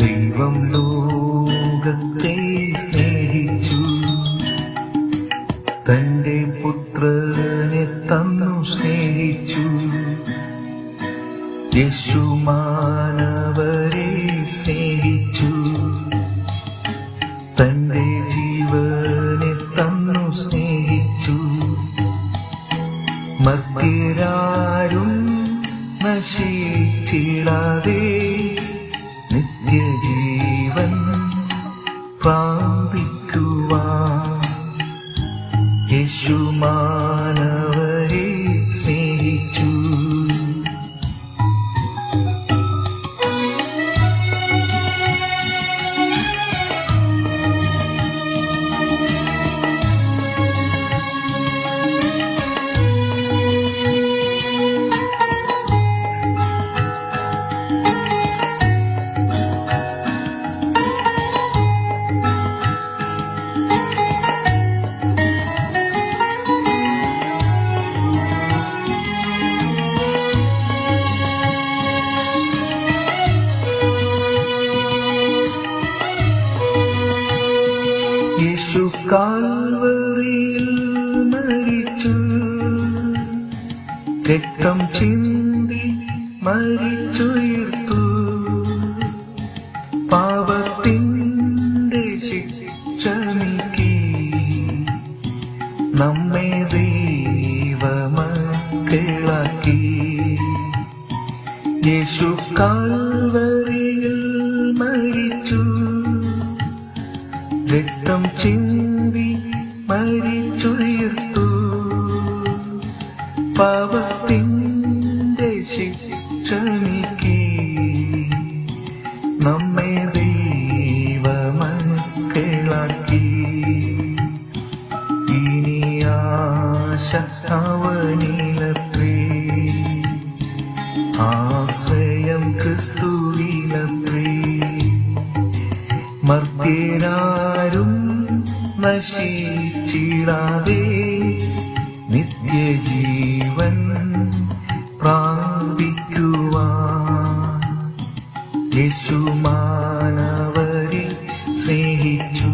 ദൈവം ലോകത്തെ സ്നേഹിച്ചു. തന്റെ പുത്രനെ തന്നു സ്നേഹിച്ചു. യശുമാനവരെ സ്നേഹിച്ചു. തന്റെ ജീവനെ തന്നു സ്നേഹിച്ചു. മർത്തിരാരും നശിച്ചിടാതെ പ്രാപിക്കുവാൻ യേശു മരിച്ചു. രക്തം ചിന്തി മരിച്ചുയർത്തു. പാപത്തിന്റെ ശിക്ഷ നീക്കി. നമ്മെ ദൈവമക്കളാക്കി. യേശു രക്തം ചിന്തി മരിച്ചുയർത്തു. പാപത്തിന്റെ ശിക്ഷ നീക്കി നമ്മെ ദൈവമക്കളാക്കി. ഇനി ആശ ആശ്രയം ക്രിസ്തുവിലത്രേ. മർത്യരാരും നശിച്ചിടാതെ നിത്യജീവൻ പ്രാപിക്കുവാൻ സ്നേഹിച്ചു.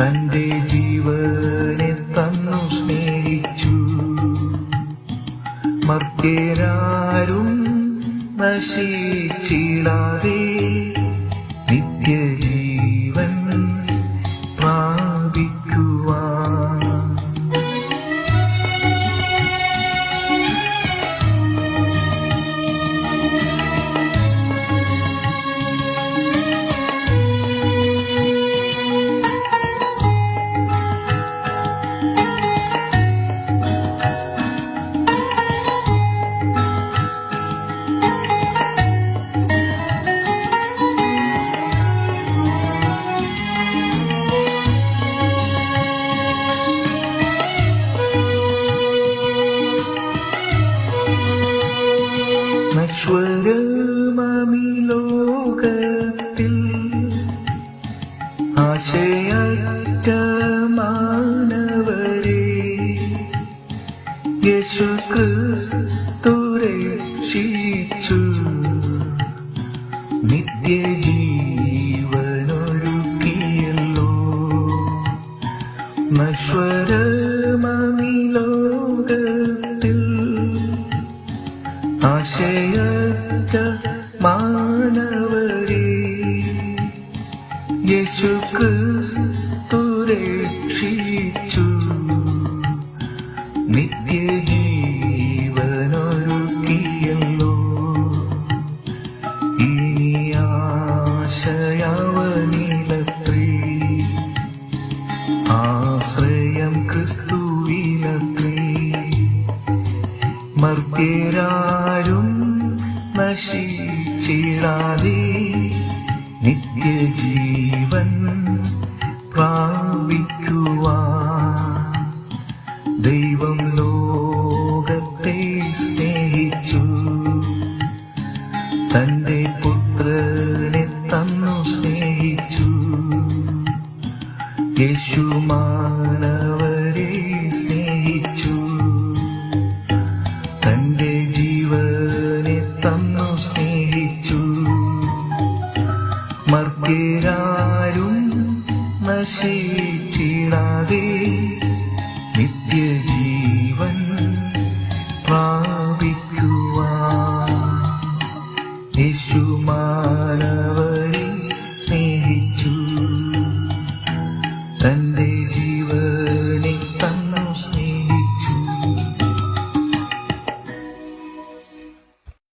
തന്റെ ജീവനെ തന്നു സ്നേഹിച്ചു. മർത്യരാരും നശിച്ചിടാതെ നിത്യജീവൻ നശ്വരമി ലോകത്തിൽ ആശയറ്റ മാനവരെ യേശു ക്രിസ്തുരക്ഷിച്ചു നിത്യജീവനൊരുക്കിയല്ലോ. നശ്വരമി ആശയറ്റ മാനവരെ യേശു ക്രിസ്തു രക്ഷിച്ചു നിത്യജീവനൊരുക്കിയല്ലോ. ഇനി ആശയവനിലത്രേ ആശ്രയം ക്രിസ്തുവിലത്രീ മർത്യരാരും നശിച്ചിടാതെ നിത്യജീവൻ പ്രാപിക്കുവാൻ ദൈവം ലോകത്തെ സ്നേഹിച്ചു. തന്റെ പുത്രനെ തന്നു സ്നേഹിച്ചു. യേശു മർത്യരാരും